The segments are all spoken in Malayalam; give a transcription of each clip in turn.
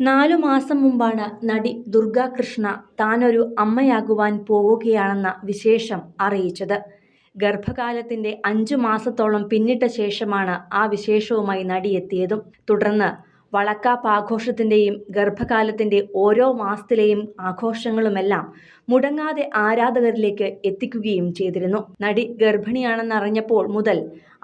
നാലു മാസം മുമ്പാണ് നടി ദുർഗാകൃഷ്ണ താനൊരു അമ്മയാകുവാൻ പോവുകയാണെന്ന വിശേഷം അറിയിച്ചത്. ഗർഭകാലത്തിന്റെ അഞ്ചു മാസത്തോളം പിന്നിട്ട ശേഷമാണ് ആ വിശേഷവുമായി നടി എത്തിയതും തുടർന്ന് വളക്കാപ്പ് ആഘോഷത്തിന്റെയും ഗർഭകാലത്തിന്റെ ഓരോ മാസത്തിലെയും ആഘോഷങ്ങളുമെല്ലാം മുടങ്ങാതെ ആരാധകരിലേക്ക് എത്തിക്കുകയും ചെയ്തിരുന്നു. നടി ഗർഭിണിയാണെന്നറിഞ്ഞപ്പോൾ മുതൽ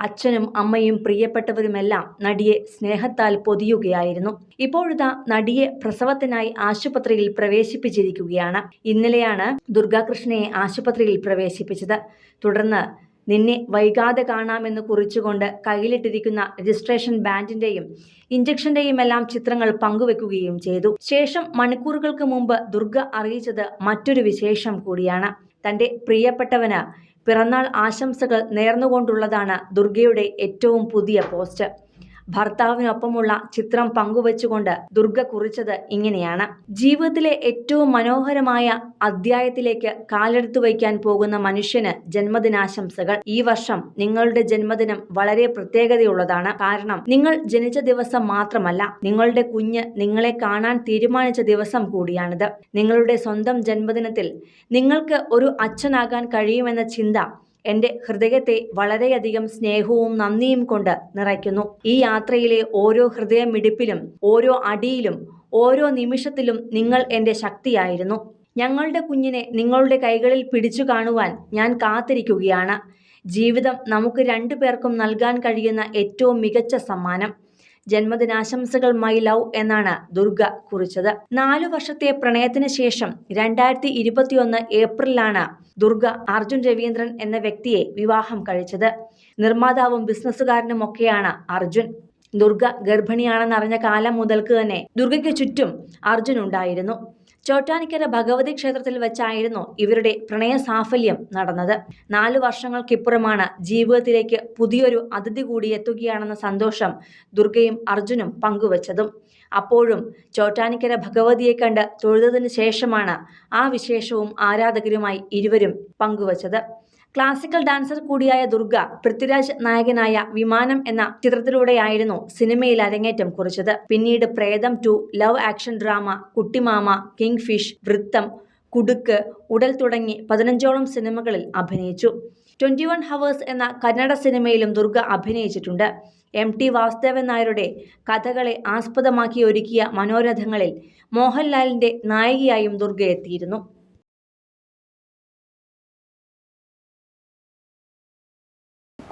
അച്ഛനും അമ്മയും പ്രിയപ്പെട്ടവരുമെല്ലാം നടിയെ സ്നേഹത്താൽ പൊതിയുകയായിരുന്നു. ഇപ്പോഴിതാ നടിയെ പ്രസവത്തിനായി ആശുപത്രിയിൽ പ്രവേശിപ്പിച്ചിരിക്കുകയാണ്. ഇന്നലെയാണ് ദുർഗാകൃഷ്ണയെ ആശുപത്രിയിൽ പ്രവേശിപ്പിച്ചത്. തുടർന്ന് നിന്നെ വൈകാതെ കാണാമെന്ന് കുറിച്ചുകൊണ്ട് കയ്യിലിട്ടിരിക്കുന്ന രജിസ്ട്രേഷൻ ബാൻഡിന്റെയും ഇഞ്ചക്ഷന്റെയും എല്ലാം ചിത്രങ്ങൾ പങ്കുവെക്കുകയും ചെയ്തു. ശേഷം മണിക്കൂറുകൾക്ക് മുമ്പ് ദുർഗ അറിയിച്ചത് മറ്റൊരു വിശേഷം കൂടിയാണ്. തന്റെ പ്രിയപ്പെട്ടവന് പിറന്നാൾ ആശംസകൾ നേർന്നുകൊണ്ടുള്ളതാണ് ദുർഗയുടെ ഏറ്റവും പുതിയ പോസ്റ്റ്. ഭർത്താവിനൊപ്പമുള്ള ചിത്രം പങ്കുവച്ചുകൊണ്ട് ദുർഗ കുറിച്ചത് ഇങ്ങനെയാണ്. ജീവിതത്തിലെ ഏറ്റവും മനോഹരമായ അധ്യായത്തിലേക്ക് കാലെടുത്തു വയ്ക്കാൻ പോകുന്ന മനുഷ്യന് ജന്മദിനാശംസകൾ. ഈ വർഷം നിങ്ങളുടെ ജന്മദിനം വളരെ പ്രത്യേകതയുള്ളതാണ്. കാരണം നിങ്ങൾ ജനിച്ച ദിവസം മാത്രമല്ല നിങ്ങളുടെ കുഞ്ഞ് നിങ്ങളെ കാണാൻ തീരുമാനിച്ച ദിവസം കൂടിയാണിത്. നിങ്ങളുടെ സ്വന്തം ജന്മദിനത്തിൽ നിങ്ങൾക്ക് ഒരു അച്ഛനാകാൻ കഴിയുമെന്ന ചിന്ത എന്റെ ഹൃദയത്തെ വളരെയധികം സ്നേഹവും നന്ദിയും കൊണ്ട് നിറയ്ക്കുന്നു. ഈ യാത്രയിലെ ഓരോ ഹൃദയമിടിപ്പിലും ഓരോ അടിയിലും ഓരോ നിമിഷത്തിലും നിങ്ങൾ എന്റെ ശക്തിയായിരുന്നു. ഞങ്ങളുടെ കുഞ്ഞിനെ നിങ്ങളുടെ കൈകളിൽ പിടിച്ചു കാണുവാൻ ഞാൻ കാത്തിരിക്കുകയാണ്. ജീവിതം നമുക്ക് രണ്ടു പേർക്കും നൽകാൻ കഴിയുന്ന ഏറ്റവും മികച്ച സമ്മാനം. ജന്മദിനാശംസകൾ മൈ ലവ് എന്നാണ് ദുർഗ കുറിച്ചത്. നാലു വർഷത്തെ പ്രണയത്തിന് ശേഷം രണ്ടായിരത്തി ഇരുപത്തിയൊന്ന് ഏപ്രിലാണ് ദുർഗ അർജുൻ രവീന്ദ്രൻ എന്ന വ്യക്തിയെ വിവാഹം കഴിച്ചത്. നിർമ്മാതാവും ബിസിനസ്സുകാരനുമൊക്കെയാണ് അർജുൻ. ദുർഗ ഗർഭിണിയാണെന്നറിഞ്ഞ കാലം മുതൽക്ക് തന്നെ ദുർഗയ്ക്ക് ചുറ്റും അർജുൻ ഉണ്ടായിരുന്നു. ചോറ്റാനിക്കര ഭഗവതി ക്ഷേത്രത്തിൽ വെച്ചായിരുന്നു ഇവരുടെ പ്രണയ സാഫല്യം നടന്നത്. നാലു വർഷങ്ങൾക്കിപ്പുറമാണ് ജീവിതത്തിലേക്ക് പുതിയൊരു അതിഥി കൂടി എത്തുകയാണെന്ന സന്തോഷം ദുർഗയും അർജുനും പങ്കുവച്ചതും. അപ്പോഴും ചോട്ടാനിക്കര ഭഗവതിയെ കണ്ട് തൊഴുതതിനു ശേഷമാണ് ആ വിശേഷവും ആരാധകരുമായി ഇരുവരും പങ്കുവച്ചത്. ക്ലാസിക്കൽ ഡാൻസർ കൂടിയായ ദുർഗ പൃഥ്വിരാജ് നായകനായ വിമാനം എന്ന ചിത്രത്തിലൂടെയായിരുന്നു സിനിമയിൽ അരങ്ങേറ്റം കുറിച്ചത്. പിന്നീട് Pretham two love action drama Kuttymama king fish Vrutham Kudukku Udal തുടങ്ങി പതിനഞ്ചോളം സിനിമകളിൽ അഭിനയിച്ചു. ട്വന്റി വൺ ഹവേഴ്സ് എന്ന കന്നഡ സിനിമയിലും ദുർഗ അഭിനയിച്ചിട്ടുണ്ട്. എം ടി വാസുദേവൻ നായരുടെ കഥകളെ ആസ്പദമാക്കി ഒരുക്കിയ മനോരഥങ്ങളിൽ മോഹൻലാലിന്റെ നായികയായും ദുർഗ എത്തിയിരുന്നു.